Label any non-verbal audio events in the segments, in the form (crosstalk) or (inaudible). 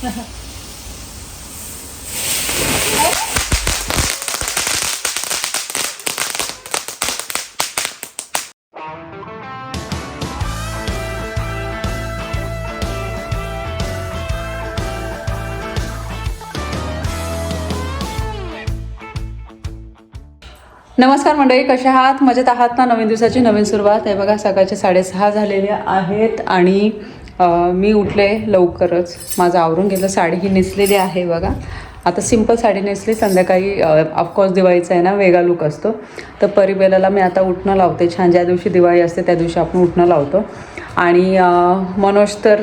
नमस्कार मंडळी कशा आहात? मजेत आहात ना? नवीन दिवसाची नवीन सुरुवात. आहे बघा सकाळचे साडेसहा झालेले आहेत आणि मी उठले लवकरच. माझं आवरून गेलं. साडी ही नेसलेली आहे बघा. आता सिंपल साडी नेसली. संध्याकाळी ऑफकोर्स दिवाळीचा आहे ना वेगळा लुक असतो. तर परिबेलाला मी आता उठणं लावते. छान ज्या दिवशी दिवाळी असते त्या दिवशी आपण उठणं लावतो. आणि मनोज तर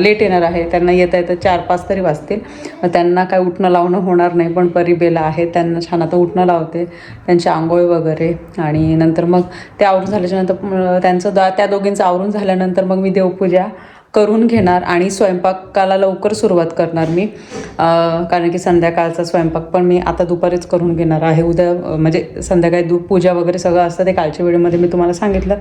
लेट येणार आहे. त्यांना येता येतं चार पाच तरी वाजतील. मग त्यांना काय उठणं लावणं होणार नाही पण परिबेला आहे. त्यांना छान आता उठणं लावते. त्यांची आंघोळ वगैरे. आणि नंतर मग ते आवरून झाल्याच्यानंतर त्यांचं दा त्या दोघींचं आवरून झाल्यानंतर मग मी देवपूजा करून घेणार आणि स्वयंपाकाला लवकर सुरुवात करणार मी. कारण की संध्याकाळचा स्वयंपाक पण मी आता दुपारीच करून घेणार आहे. उद्या म्हणजे संध्याकाळी दू पूजा वगैरे सगळं असतं ते कालच्या वेळेमध्ये मी तुम्हाला सांगितलं.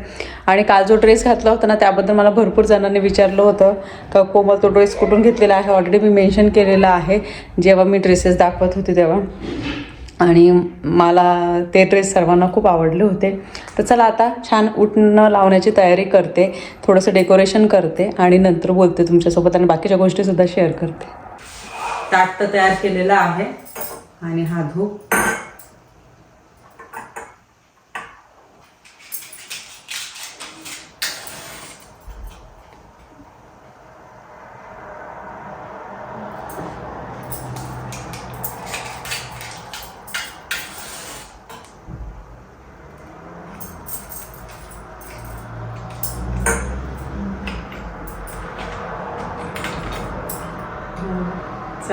आणि काल जो ड्रेस घातला होता ना त्याबद्दल मला भरपूर जणांनी विचारलं होतं. का कोमल तो ड्रेस कुठून घेतलेला आहे? ऑलरेडी मी मेन्शन केलेला आहे. जेव्हा मी ड्रेसेस दाखवत होते तेव्हा. आणि मला ते ड्रेस सर्वांना खूप आवडले होते. तर चला आता छान उठणं लावण्याची तयारी करते थोडंसं डेकोरेशन करते आणि नंतर बोलते तुमच्यासोबत आणि बाकीच्या गोष्टीसुद्धा शेअर करते. ताट तर तयार केलेलं आहे आणि हा धूप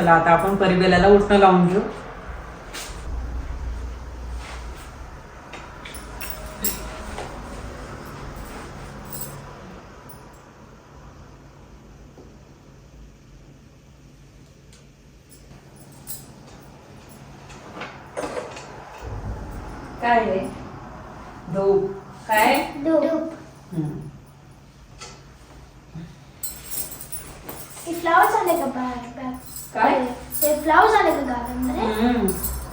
चला आता आपण परिबेलाला उठणं लावून घेऊ. काय आहे? धूप. काय? धूप.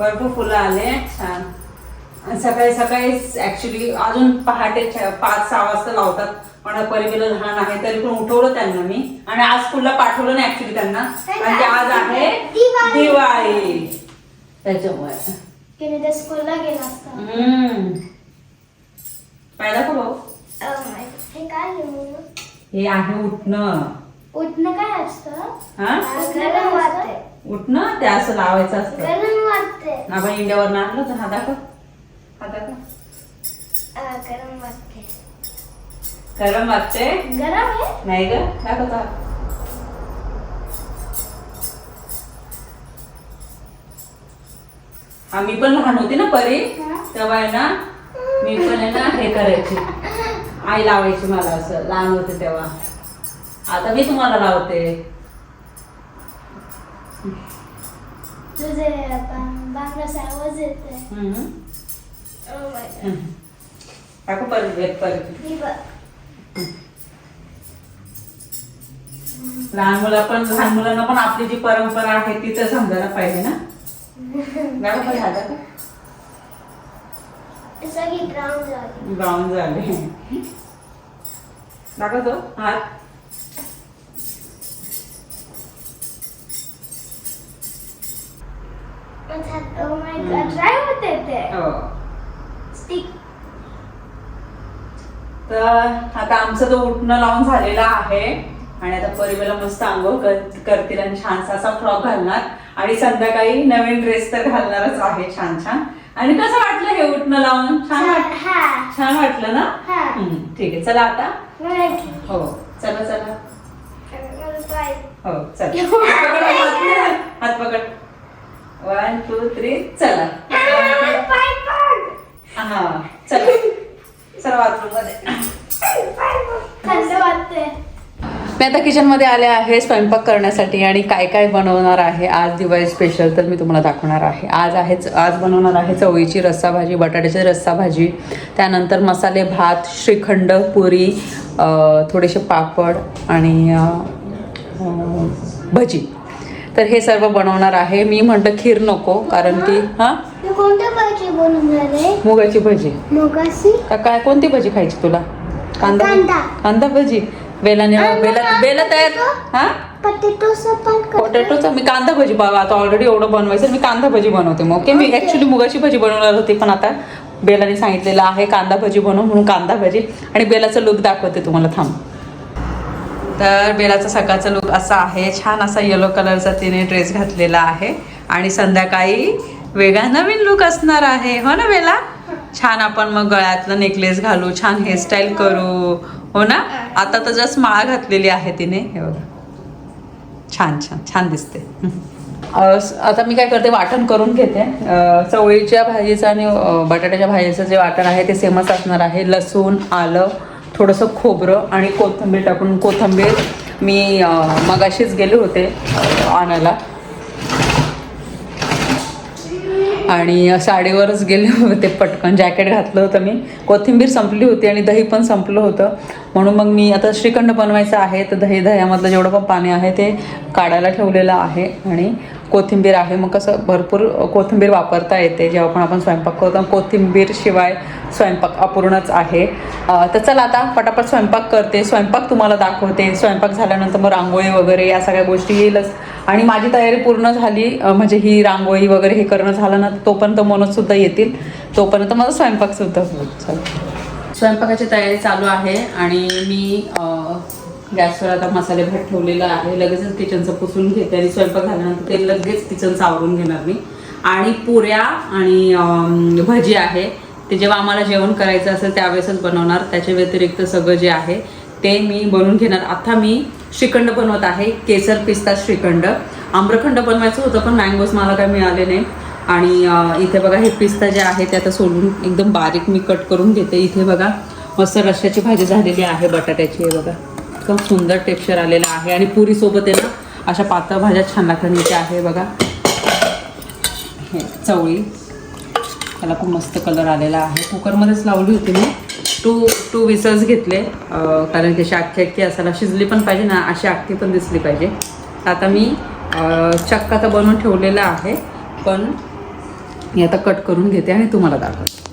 भरपूर फुलं आले छान. आणि सकाळी सकाळी ऍक्च्युली अजून पहाटे पाच सहा वाजता लावतात. पण परिबेला लहान आहे तरी पण उठवलं त्यांना मी. आणि आज स्कूलला पाठवलं नाही ऍक्च्युली त्यांना. कारण की आज आहे दिवाळी. त्याच्यामुळे. स्कूलला गेला हम्म. पाहिला का भाऊ. हे काय हे आहे उठणं. उठणं काय असतं? हा? उठणं ते असं लावायचं असतं. आपण इंडियावर आणलं तर हा दाखव. हा दाखव. गरम वाटते. गरम वाटते? गरम आहे? नाही ग. दाखवता हा मी पण लहान होती ना परी. हा. तेव्हा आहे ना मी पण आहे ना हे करायची. आई लावायची मला असं. लहान होते तेव्हा. आता मी तुम्हाला लावते. तुझे बांगलाचा आवाज येते हम्म. Oh. लहान मुलं पण लहान मुलांना पण आपली जी परंपरा आहे ती तर समजायला पाहिजे ना? सगळी ब्राऊन झाली. ब्राऊन झाले. दाखवतो हात. Oh my God. ड्राय होते ते हो. तर आता आमचं तो उठणं लावून झालेला आहे. आणि आता परिवेला मस्त आंघोळ कर- करतील आणि छानसा असा फ्रॉक घालणार. आणि संध्याकाळी नवीन ड्रेस तर घालणारच आहे छान छान आणि कसं वाटलं हे उठणं लावून? छान वाट छान वाटलं ना? हा. ठीक आहे चला आता. हो चला चला. हो चल. (laughs) हात पकड. वन टू थ्री चला. हा चला. चला बाथरूममध्ये. मी आता किचनमध्ये आले आहे स्वयंपाक करण्यासाठी आणि काय काय बनवणार आहे आज दिवाळी स्पेशल तर मी तुम्हाला दाखवणार आहे. आज आहे आज बनवणार आहे चवळीची रस्सा भाजी बटाट्याची रस्सा भाजी त्यानंतर मसाले भात श्रीखंड पुरी थोडेसे पापड आणि भजी. तर हे सर्व बनवणार आहे. मी म्हटलं खीर नको कारण की हां? मुगाची भजी. का काय कोणती भजी खायची तुला? कांदा कांदा. कांदा भजी. बेलाने बेला बेला तयार हा? पटेटोचं मी कांदा भजी बघा आता ऑलरेडी एवढं बनवायचं मी कांदा भजी बनवते. मग ओके? मी. ऍक्च्युली मुगाची भजी बनवणार होती पण आता बेलाने सांगितलेलं आहे कांदा भजी बनव म्हणून कांदा भजी. आणि बेलाचं लुक दाखवते तुम्हाला थांब. तर बेलाचा सकाळचा लुक असा आहे. छान असा येलो कलरचा तिने ड्रेस घातलेला आहे. आणि संध्याकाळी वेगळा नवीन लुक असणार आहे. हो ना बेला? छान आपण मग गळ्यातलं नेकलेस घालू. छान हेअरस्टाईल करू. हो ना? आता तर जस्ट माळा घातलेली आहे तिने. हे बघा. छान छान छान दिसते. आता मी काय करते वाटण करून घेते. चवळीच्या भाजीचं आणि बटाट्याच्या भाजीचं जे वाटण आहे ते सेमच असणार आहे. लसूण आलं थोडंसं खोबरं आणि कोथिंबीर टाकून कोथिंबीर मी मगाशीच गेले होते आणायला. आणि साडीवरच गेले होते पटकन. जॅकेट घातलं होतं मी. कोथिंबीर संपली होती आणि दही पण संपलं होतं. म्हणून मग मी आता श्रीखंड बनवायचं आहे. तर दही दह्यामधलं जेवढं पण पाणी आहे ते काढायला ठेवलेलं आहे. आणि कोथिंबीर आहे मग कसं भरपूर कोथिंबीर वापरता येते. जेव्हा पण आपण स्वयंपाक करतो कोथिंबीर शिवाय स्वयंपाक अपूर्णच आहे. तर चला आता पटापट स्वयंपाक करते. स्वयंपाक तुम्हाला दाखवते. स्वयंपाक झाल्यानंतर मग रांगोळी वगैरे या सगळ्या गोष्टी येईलच. आणि माझी तयारी पूर्ण झाली म्हणजे ही रांगोळी वगैरे हे करणं झालं ना तोपर्यंत मनोजसुद्धा येतील. तोपर्यंत माझा स्वयंपाकसुद्धा होईल चल. स्वयंपाकाची तयारी चालू आहे आणि मी गॅसवर आता मसाले भात ठेवलेला आहे. लगेचच किचनचं पुसून घेते आणि स्वयंपाक झाल्यानंतर ते लगेच किचनचं आवरून घेणार मी. आणि पुऱ्या आणि भजी आहे. ते जेव्हा आम्हाला जेवण करायचं असेल त्यावेळेसच बनवणार. त्याच्या व्यतिरिक्त सगळं जे आहे ते मी बनवून घेणार. आता मी श्रीखंड बनवत आहे. केसर पिस्ता श्रीखंड. आम्रखंड बनवायचं होतं पण मँगोज मला काय मिळाले नाही. आणि इथे बघा हे पिस्ता जे आहे ते आता सोलून एकदम बारीक मी कट करून घेते. इथे बघा मस्त रश्याची भाजी झालेली आहे बटाट्याची हे बघा. इतकं सुंदर टेक्स्चर आलेलं आहे आणि पुरीसोबत आहे ना अशा पातळ भाज्या छान लागतात. इथे आहे बघा. हे चवळी. त्याला पण मस्त कलर आलेला आहे. कुकरमध्येच लावली होती मी. टू टू विसर्स घेतले. कारण कारण अशी अख्खी अख्खी असायला शिजली पण पाहिजे ना अशी अख्खी पण दिसली पाहिजे. आता मी चक्का तर बनवून ठेवलेला आहे. पण मी आता कट करून घेते आणि तुम्हाला दाखवते.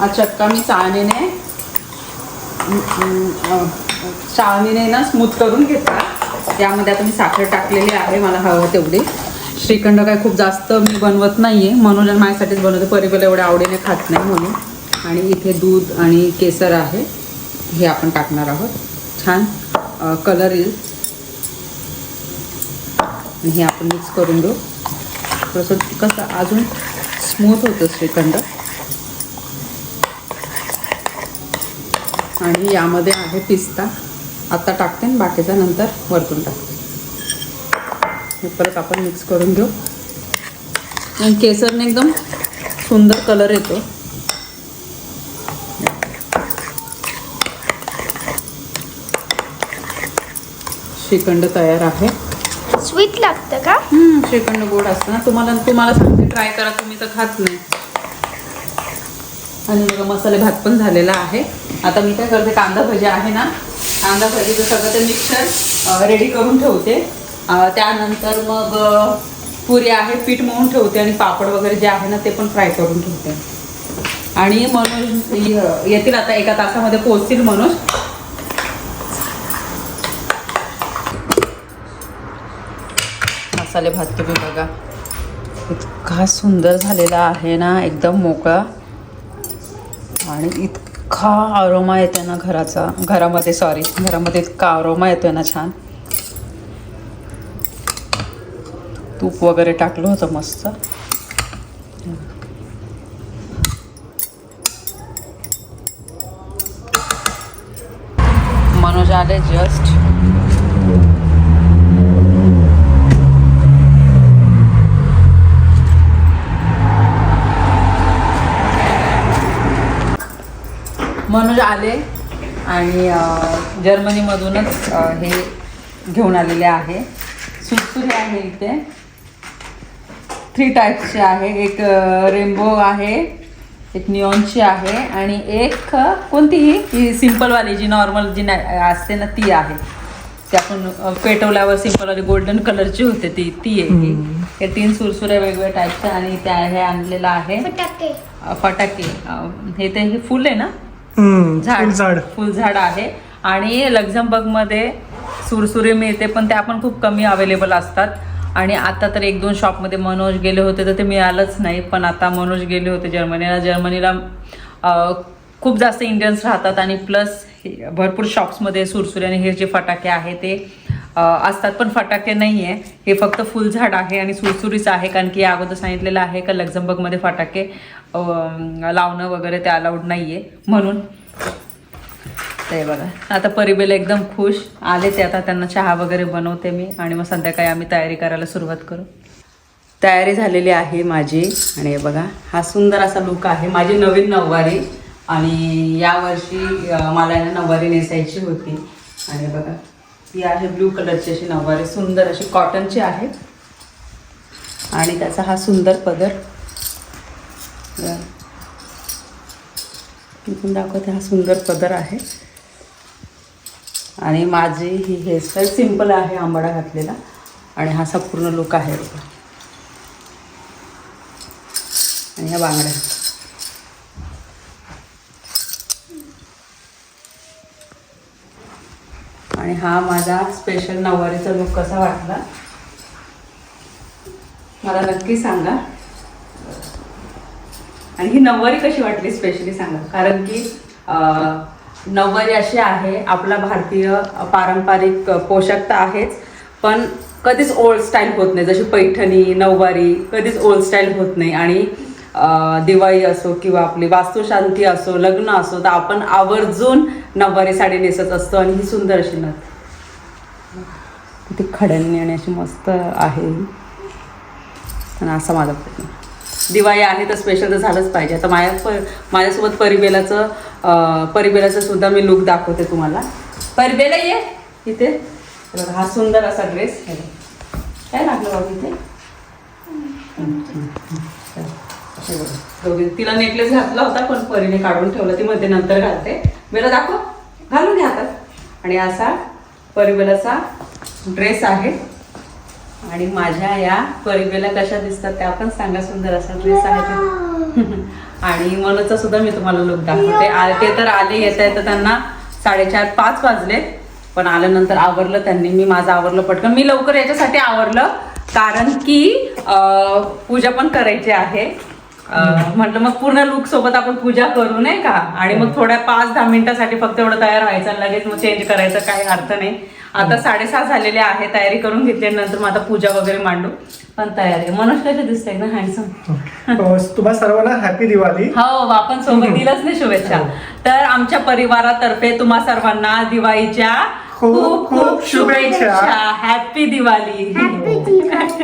हा चक्का मी चाळणीने चाळणीने ना स्मूथ करून घेतला. त्यामध्ये आता मी साखर टाकलेली आहे मला हवं तेवढी. श्रीखंड काय खूप जास्त मी बनवत नाही आहे म्हणून माझ्यासाठीच बनवते. परिबल एवढ्या आवडीने खात नाही म्हणून. आणि इथे दूध आणि केसर आहे. हे आपण टाकणार आहोत. छान कलर येईल. आणि हे आपण मिक्स करून देऊ थोडंसं कसं अजून स्मूथ होतं श्रीखंड. आणि यामध्ये आहे पिस्ता. आता टाकते आणि बाकीचा नंतर वरतून टाकते. परत आपण मिक्स करून घेऊ. आणि केसरने एकदम सुंदर कलर येतो. श्रीखंड तयार आहे. स्वीट लागतं का? श्रीखंड गोड असतं ना. तुम्हाला तुम्हाला सांगते ट्राय करा. तुम्ही तर खात नाही. आणि मसाले भात पण झालेला आहे. आता मी काय करते कांदा भजी आहे ना कांदा भजीचं सगळं ते मिक्सर रेडी करून ठेवते. त्यानंतर मग पुरी आहे पीठ मळून ठेवते आणि पापड वगैरे जे आहे ना ते पण फ्राय करून ठेवते. आणि मनोज येतील आता एका तासामध्ये पोहोचतील मनोज. मसाले भात तुम्ही बघा. इतका सुंदर झालेला आहे ना एकदम मोकळा. आणि इतका अरोमा येतो ना घराचा. घरामध्ये सॉरी घरामध्ये इतका अरोमा येतोय ना छान. तूप वगैरे टाकलं होतं मस्त मनोज आले जस्ट मनोज आले आणि जर्मनीमधूनच हे घेऊन आलेले आहे. सुरसुरी आहे इथे. थ्री टाईप्सचे आहे. एक रेनबो आहे एक निऑनची आहे आणि एक अं, कोणती ही सिम्पलवाली जी नॉर्मल जी ना असते ना ती आहे. ते आपण पेटवल्यावर सिंपल वाली गोल्डन कलरची होते ती ती आहे हे. तीन सुरसुऱ्या वेगवेगळ्या टाईपच्या आणि त्या हे आणलेलं आहे. फटाके. फटाके. हे ते हे फुल आहे ना? हम्म, झाड. फुलझाड आहे. आणि लक्झमबर्गमध्ये सुरसुरे मिळते पण त्या पण खूप कमी अवेलेबल असतात. आणि आता तर एक दोन शॉपमध्ये मनोज गेले होते तर ते मिळालंच नाही पण आता मनोज गेले होते जर्मनीला. जर्मनीला खूप जास्त इंडियन्स राहतात आणि प्लस भरपूर शॉप्समध्ये सुरसुरे आणि हे जे फटाके आहे ते असतात पण फटाके नाही आहे हे फक्त फुलझाड आहे आणि सुरसुरीच आहे कारण की अगोदर सांगितलेलं आहे का लक्झमबर्गमध्ये फटाके लावणं वगैरे ते अलाउड नाही आहे म्हणून. ते बघा. आता परिबेल एकदम खुश. आले ते आता त्यांना चहा वगैरे बनवते मी आणि मग संध्याकाळी आम्ही तयारी करायला सुरुवात करू. तयारी झालेली आहे माझी आणि हे बघा हा सुंदर असा लुक आहे. माझी नवीन नऊवारी आणि यावर्षी मला यांना नऊवारी नेसायची होती. आणि बघा ती आहे ब्ल्यू कलरची अशी नऊवारी. सुंदर अशी कॉटनची आहे. आणि त्याचा हा सुंदर पदर मी पण दाखवते हा सुंदर पदर आहे. आणि माझी ही हेअरस्टाईल सिंपल आहे आंबाडा घातलेला. आणि हा असा पूर्ण लुक आहे बघा. आणि ह्या बांगड्या. आणि हा माझा स्पेशल नऊवारीचा लुक कसा वाटला? मला नक्की सांगा. आणि ही नऊवारी कशी वाटली स्पेशली सांगा? कारण की नववारी नऊवारी अशी आहे आपला भारतीय पारंपरिक पोशाख तर आहेच पण कधीच ओल्ड स्टाईल होत नाही. जशी पैठणी नऊवारी कधीच ओल्ड स्टाईल होत नाही. आणि दिवाळी असो किंवा आपली वास्तुशांती असो लग्न असो तर आपण आवर्जून नऊवारी साडी नेसत असतो आणि ही सुंदर अशी नथ. ती खड्यांनी आणि अशी मस्त आहे आणि असा माझा प्रश्न. दिवाळी आहे तर स्पेशल तर झालंच पाहिजे. आता माझ्या प माझ्यासोबत परिबेलाचं परिबेलाचं सुद्धा मी लुक दाखवते तुम्हाला. परिबेला ये. इथे. हा सुंदर असा ड्रेस काय लागलं बाबा इथे? तिला नेकलेस घातला होता पण परीने काढून ठेवला. ती मध्ये नंतर घालते. बेला दाखव. घालून घ्या हातात आणि असा परिबेलाचा ड्रेस आहे. आणि माझ्या या परिबेला कशा दिसतात त्या पण सांगा सुंदर असा ड्रेस आहे (laughs) आणि मनोचा सुद्धा मी तुम्हाला लुक दाखवते. ते तर आले येत आहे तर त्यांना साडेचार पाच वाजले. पण आल्यानंतर आवरलं त्यांनी. मी माझं आवरलं पटकन. मी लवकर याच्यासाठी आवरलं कारण की पूजा पण करायची आहे. म्हटलं मग पूर्ण लुक सोबत आपण पूजा करू नये का? आणि मग थोड्या पाच दहा मिनिटासाठी फक्त एवढं तयार व्हायचं लगेच मग चेंज करायचं काही अर्थ नाही. आता साडेसहा झालेले आहे तयारी करून घेतल्यानंतर मग आता पूजा वगैरे मांडू. पण तयारी मनोज कसे दिसते एकदम हँडसम अ, तुम्हा सर्वांना हॅपी दिवाळी. हो आपण सोबत (laughs) दिलंच नाही शुभेच्छा. तर आमच्या परिवारातर्फे तुम्हा सर्वांना दिवाळीच्या खूप खूप शुभेच्छा. हॅपी दिवाळी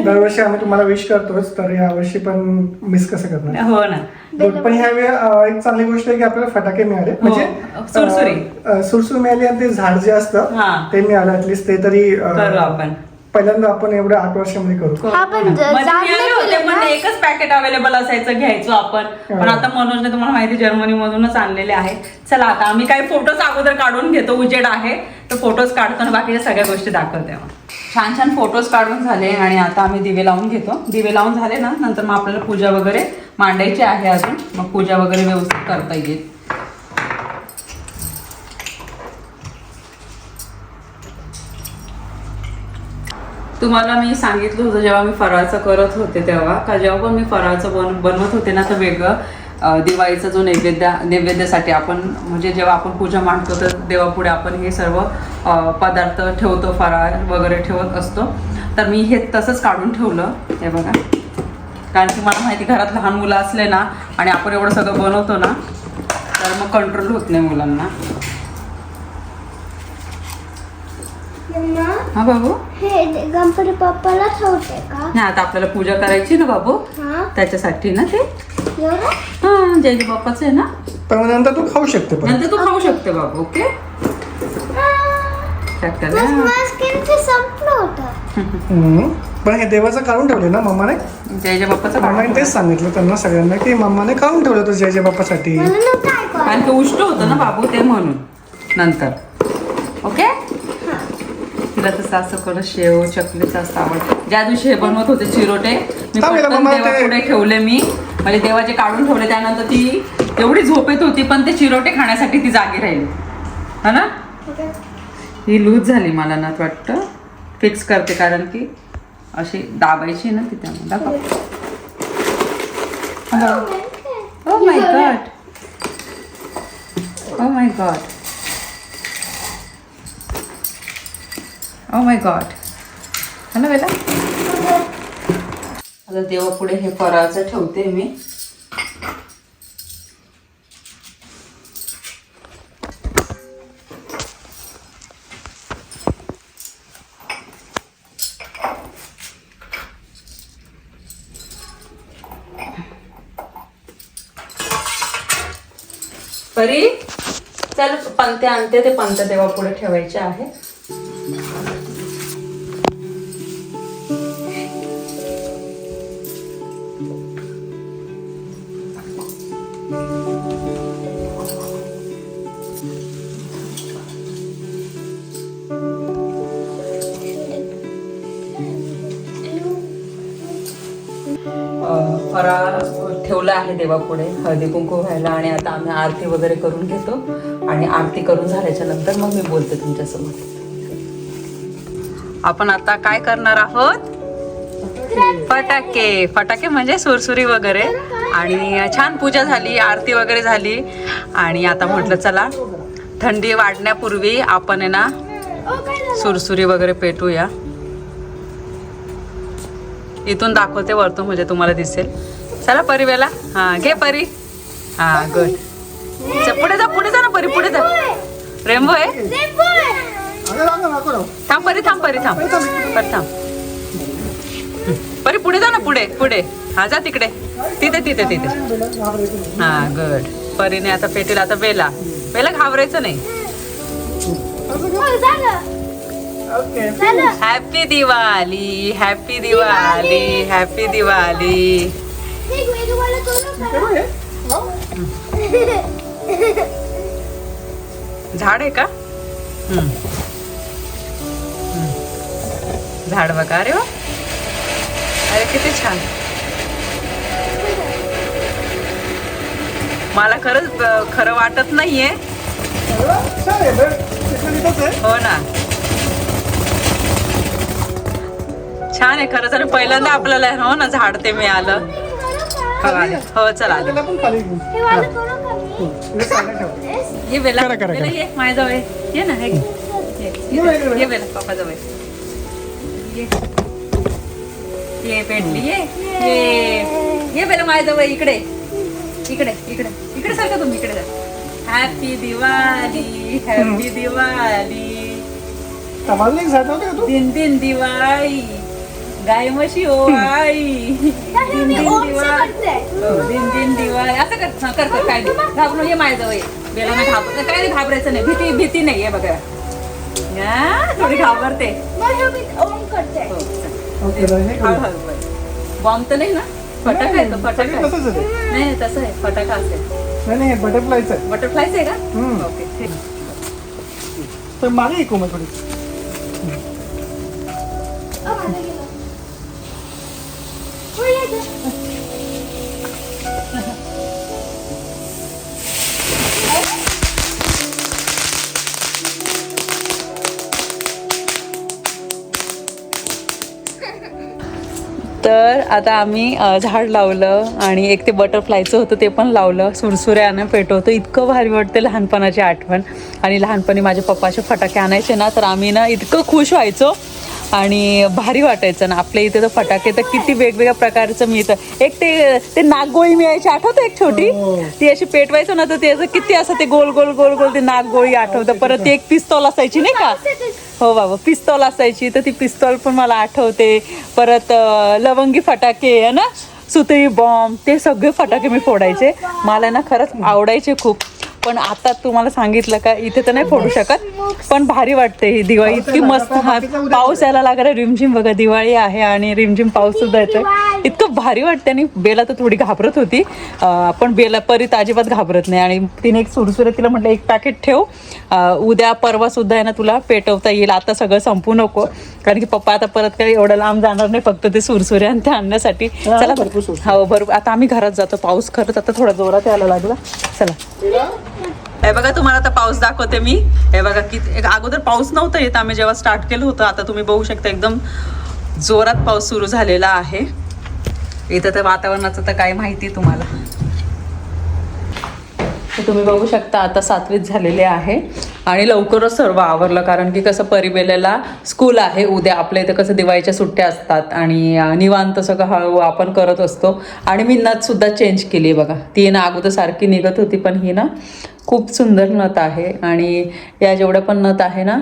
दरवर्षी आम्ही तुम्हाला विश करतोच तर यावर्षी पण मिस कसं करणार? हो ना. गुड पण ह्या वेळी अ, एक चांगली गोष्ट आहे की आपल्याला फटाके मिळाले. म्हणजे हो, सुरसुरी. अ, अ, सुरसुरी मिळाली आणि ते झाड जे असतं हा. ते मिळालं. ऍटलीस्ट ते तरी अ, करू आपण. पहिल्यांदा आपण एवढ्या आठ वर्षामध्ये करू. हा, पण ज- मध्ये जाड मिळाले नाही होते केलं पण ना? एकच पॅकेट अवेलेबल असायचं घ्यायचो आपण. पण आता मनोजने तुम्हाला माहिती जर्मनी मधूनच आणलेले आहे चला आता आम्ही काही फोटोज अगोदर काढून घेतो उजेड आहे. तर फोटोज काढतो आणि बाकीच्या सगळ्या गोष्टी दाखवते. छान छान फोटोज काढून झाले आणि आता आम्ही दिवे लावून घेतो. दिवे लावून झाले ना नंतर मग आपल्याला पूजा वगैरे मांडायची आहे अजून. मग पूजा वगैरे व्यवस्थित करता येईल. तुम्हाला मी सांगितलं होतं जेव्हा मी फराळचं करत होते तेव्हा का जेव्हा पण मी फराळचं बन बनवत होते ना तर वेगळं दिवाळीचा जो नैवेद्य नैवेद्यासाठी आपण म्हणजे जेव्हा आपण पूजा मांडतो तर देवापुढे आपण हे सर्व पदार्थ ठेवतो फराळ वगैरे ठेवत असतो. तर मी हे तसंच काढून ठेवलं हे बघा. कारण की मला माहिती घरात लहान मुलं असले ना आणि आपण एवढं सगळं बनवतो ना तर मग कंट्रोल होत नाही मुलांना. हा बाबू? हे गणपती बाप्पाला ठेवते का? नाही आता आपल्याला पूजा करायची ना बाबू? हा. त्याच्यासाठी ना ते? हा जय जय बाप्पाचं आहे ना? पण मग नंतर तू खाऊ शकते पण. नंतर तू खाऊ शकते बाबू ओके. पण हे देवाचं काढून ठेवले ना मम्माने? जय जय बाप्पाचं मम्माने तेच सांगितलं त्यांना सगळ्यांना की मम्माने काढून ठेवलं होतं जय जय बाप्पासाठी कारण ते उष्ट होतं ना बाबू ते म्हणून नंतर. ओके? तिला तसं असं करत शेव चकलीचं असं आवडतं ज्या दिवशी हे बनवत होते चिरोटे मी पटकन ते- देवापुढे ठेवले मी. म्हणजे देवाचे काढून ठेवले त्यानंतर ती एवढी झोपेत होती पण ते चिरोटे खाण्यासाठी ती जागी राहिली. हा ना? ही लूज झाली मला ना वाटतं. फिक्स करते कारण की अशी दाबायची ना ती त्यामुळे. दाखव. ओ my god oh my god oh my god हा ना बेटा आता देवापुढे हे फराळचं ठेवते मी. परी चल पंते आणते ते पंत देवापुढे ठेवायचे आहे. तेव्हा पुढे हळदी कुंकू व्हायला आणि आता आम्ही आरती वगैरे करून घेतो. आणि आरती करून झाल्याच्यानंतर मग मी बोलते तुमच्यासोबत आपण आता काय करणार आहोत? फटाके. फटाके म्हणजे सुरसुरी वगैरे. आणि छान पूजा झाली आरती वगैरे झाली. आणि आता म्हटलं चला थंडी वाढण्यापूर्वी आपण आहे ना सुरसुरी वगैरे पेटूया. इथून दाखवते वरतून म्हणजे तुम्हाला दिसेल. चला परिवेला हा घे परी. हा गुड पुढे जा पुढे जा ना परी पुढे जा. रेम्बो आहे. थांब परी थांब परी थांब. परी थांब परी पुढे जा ना पुढे पुढे. हा जा तिकडे. तिथे तिथे तिथे. हा गुड परीने आता पेटील आता बेला बेला घाबरायचं नाही. Happy Diwali happy Diwali happy Diwali. झाड आहे का? झाड बघा. अरे वा. अरे किती छान. मला खरंच खरं वाटत नाहीये. आहे हो ना. छान आहे खरं तर. पहिल्यांदा आपल्याला हो ना झाड ते मिळालं. हो. हो चल आले त्याला पण खाली घेऊ. हे ठेव. ये बेला करा, करा, बेला करा. ये माझ्याजवळ ये. ये ना हे घे. ये, ये ये, बेला, ये बेला पप्पा जवळ ये. ये पेटली ये. ये. ये बेला माझ्याजवळ इकडे. इकडे इकडे. इकडे सारखं तुम्ही इकडे हॅपी दिवाळी हॅपी दिवाळी नाही का तू? दिन दिन दिवाळी. गाय म्हशी ओ आई दिन दिन दिवाळी. हो, दिन दिन दिवाळी. असं कर हा, कर कर काय नाही. घाबरून ये माझ्याजवळ ये. बेला नाही घाबर काय नाही घाबरायचं नाही. भीती भीती नाही आहे बघा. या, थोडी घाबरते. हो, हे. बॉम्ब तर नाही ना? फटाका आहे तो फटाका. नाही तसं आहे. फटाका असेल. नाही बटरफ्लायच आहे. बटरफ्लायच आहे का. ओके ठीक तर मागे ऐकू मग थोडी. तर आता आम्ही झाड लावलं आणि एक ते बटरफ्लायचं होतं ते पण लावलं. सुरसुऱ्यानं पेटवतो. इतकं भारी वाटते लहानपणाची आठवण. आणि लहानपणी माझे पप्पाचे फटाके आणायचे ना तर आम्ही ना इतकं खुश व्हायचो. आणि भारी वाटायचं ना. आपल्या इथे तर फटाके तर किती वेगवेगळ्या प्रकारचं मिळतं. एक ते ते नागगोळी मिळायची आठवतं एक छोटी? हो. ती अशी पेटवायचं ना तर ते असं किती असं ते गोल गोल गोल गोल ते नागगोळी आठवतं. परत ती एक पिस्तॉल असायची नाही का? हो बाबा पिस्तॉल असायची. तर ती पिस्तॉल पण मला आठवते. परत लवंगी फटाके आहे ना? सुतळी बॉम्ब ते सगळे फटाके मी फोडायचे. मला ना खरंच आवडायचे खूप. पण आता तुम्हाला सांगितलं का इथे तर नाही फोडू शकत पण भारी वाटते ही दिवाळी. इतकी मस्त हा पाऊस यायला लागला रिमझिम बघा दिवाळी आहे आणि रिमझिम पाऊस सुद्धा येतोय. इतकं भारी वाटते आणि बेला तर थोडी घाबरत होती. पण बेला परीत अजिबात घाबरत नाही. आणि तिने एक सुरसुरे तिला म्हटलं एक पॅकेट ठेव. उद्या परवा सुद्धा आहे ना तुला पेटवता येईल. आता सगळं संपू नको. कारण की पप्पा आता परत काही एवढं लांब जाणार नाही फक्त ते सुरसुरे आणि ते आणण्यासाठी. चला. भरपूर. हो बरोबर. आता आम्ही घरात जातो. पाऊस खरंच आता थोडा जोरात यायला लागला. चला. हे बघा तुम्हाला आता पाऊस दाखवते मी. हे बघा की एक अगोदर पाऊस नव्हता येत आम्ही जेव्हा स्टार्ट केलं होतं आता तुम्ही बघू शकता एकदम जोरात पाऊस सुरू झालेला आहे. इथं तर वातावरणाचं तर काय माहिती तुम्हाला. तुम्ही बघू शकता आता सातवीत झालेले आहे. आणि लवकरच सर्व आवरलं कारण की कसं परिबेलेला स्कूल आहे उद्या आपल्या इथं कसं दिवाळीच्या सुट्ट्या असतात आणि निवांत सगळं हळू आपण करत असतो. आणि मी नथसुद्धा चेंज केली आहे बघा. ती ना अगोदर सारखी निघत होती पण ही ना खूप सुंदर नथ आहे. आणि या जेवढ्या पण नथ आहे ना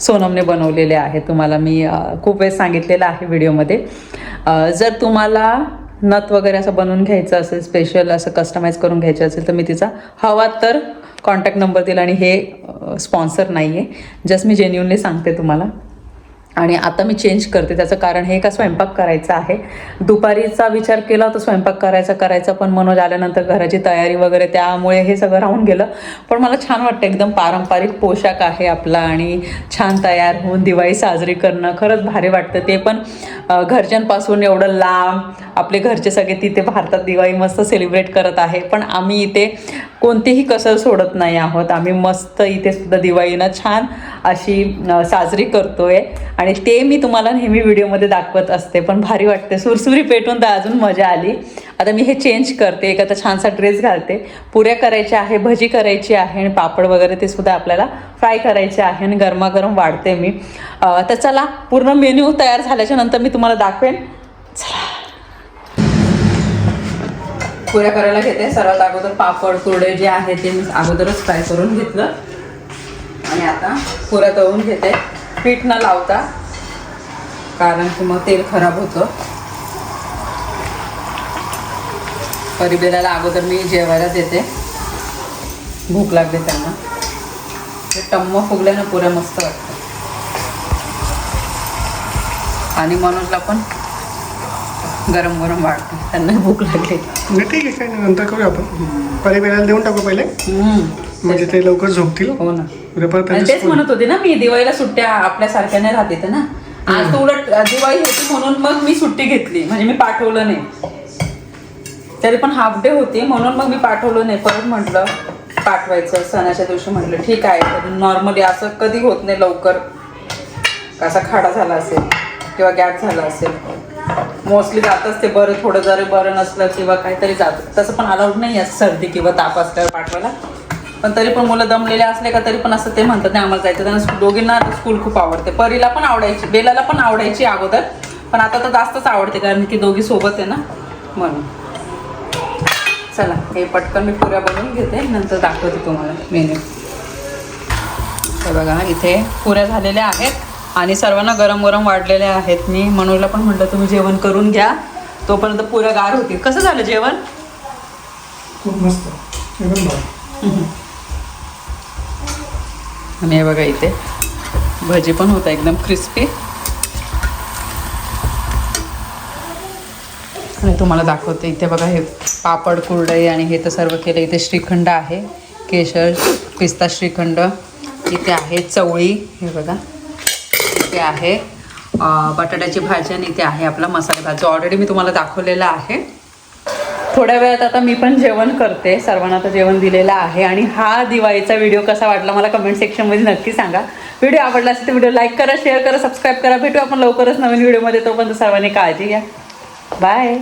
सोनमने बनवलेले आहे तुम्हाला मी खूप वेळेस सांगितलेलं आहे व्हिडिओमध्ये. जर तुम्हाला नथ वगैरे असं बनवून घ्यायचं असेल स्पेशल असं कस्टमाइज करून घ्यायचं असेल तर मी तिचा हवा तर कॉन्टॅक्ट नंबर दिला आणि हे स्पॉन्सर नाही आहे जस्ट मी जेन्युनली सांगते तुम्हाला. आणि आता मी चेंज करते. त्याचं कारण हे का स्वयंपाक करायचा आहे. दुपारीचा विचार केला होता स्वयंपाक करायचा करायचा पण मनोज आल्यानंतर घराची तयारी वगैरे त्यामुळे हे सगळं राहून गेलं. पण मला छान वाटतं एकदम पारंपरिक पोशाख आहे आपला आणि छान तयार होऊन दिवाळी साजरी करणं. खरंच भारी वाटतं. ते पण घरच्यांपासून एवढं लांब आपले घरचे सगळे तिथे भारतात दिवाळी मस्त सेलिब्रेट करत आहे. पण आम्ही इथे कोणतीही कसर सोडत नाही आहोत. आम्ही मस्त इथे सुद्धा दिवाळीनं छान अशी साजरी करतोय. आणि ते मी तुम्हाला नेहमी व्हिडिओमध्ये दाखवत असते पण भारी वाटते. सुरसुरी पेटून तर अजून मजा आली. आता मी हे चेंज करते एक आता छानसा ड्रेस घालते. पुऱ्या करायच्या आहे भजी करायची आहे आणि पापड वगैरे ते सुद्धा आपल्याला फ्राय करायचे आहे आणि गरमागरम वाढते मी. तर चला पूर्ण मेन्यू तयार झाल्याच्यानंतर मी तुम्हाला दाखवेन. पुऱ्या करायला घेते. सर्वात अगोदर पापड कुरडे जे आहे ते मी अगोदरच फ्राय करून घेतलं. आणि आता पुऱ्या तळून घेते. पीठ न लावता कारण की मग तेल खराब होतं. परिबेलाला अगोदर मी जेवायला देते. भूक लागली त्यांना. ते टम्म फुगल्यानं पुऱ्या मस्त वाटतं आणि मनोजला पण गरम गरम वाटतं. त्यांना भूक लागली. ठीक आहे काय नाही. नंतर करूया आपण. परिवेळाला देऊन टाकू पहिले. म्हणजे ते लवकर झोपतील. हो ना. आणि तेच. म्हणत होते ना मी दिवाळीला सुट्ट्या आपल्यासारख्या नाही राहत ना. आज तर उलट दिवाळी होती म्हणून मग मी सुट्टी घेतली. म्हणजे मी पाठवलं नाही. तरी पण हाफ डे होती म्हणून मग मी पाठवलं नाही. परत म्हटलं पाठवायचं. सणाच्या दिवशी म्हटलं ठीक आहे. नॉर्मली असं कधी होत नाही लवकर. कसा खाडा झाला असेल किंवा गॅप झाला असेल. मोस्टली जातच ते बरं थोडं जरी बरं नसलं किंवा काहीतरी जातं तसं पण अलाउड नाही आहे सर्दी किंवा ताप असल्यावर पाठवायला. पण तरी पण मुलं दमलेले असले का तरी पण असं ते म्हणतात नाही आम्हाला जायचं त्यांना दोघींना स्कूल खूप आवडते. परीला पण आवडायची बेलाला पण आवडायची अगोदर. पण आता तर जास्तच आवडते कारण की दोघी सोबत आहे ना. म्हणून. चला हे पटकन मी पुऱ्या बनवून घेते नंतर दाखवते तुम्हाला मेन्यू हे बघा इथे पुऱ्या झालेल्या आहेत आणि सर्वांना गरम गरम वाढलेल्या आहेत. मी मनोजला पण म्हटलं तुम्ही जेवण करून घ्या. तोपर्यंत पुऱ्या गार होतील. कसं झालं जेवण? खूप मस्त. आणि हे बघा इथे. भजी पण होता एकदम क्रिस्पी आणि तुम्हाला दाखवते इथे बघा हे पापड कुरडई आणि हे तर सर्व केलं. इथे श्रीखंड आहे केशर पिस्ता श्रीखंड. इथे आहे चवळी हे बघा. इथे आहे बटाट्याची भाजी आणि इथे आहे आपला मसाले भात जो ऑलरेडी मी तुम्हाला दाखवलेला आहे. थोड्या वेळात आता मी पण जेवण करते. सर्वांना आता जेवण दिलेलं आहे. आणि हा दिवाळीचा व्हिडिओ कसा वाटला मला कमेंट सेक्शनमध्ये नक्की सांगा. व्हिडिओ आवडला असेल तर व्हिडिओ लाईक करा शेअर करा सबस्क्राईब करा. भेटू आपण लवकरच नवीन व्हिडिओमध्ये तोपर्यंत सर्वांनी काळजी घ्या. बाय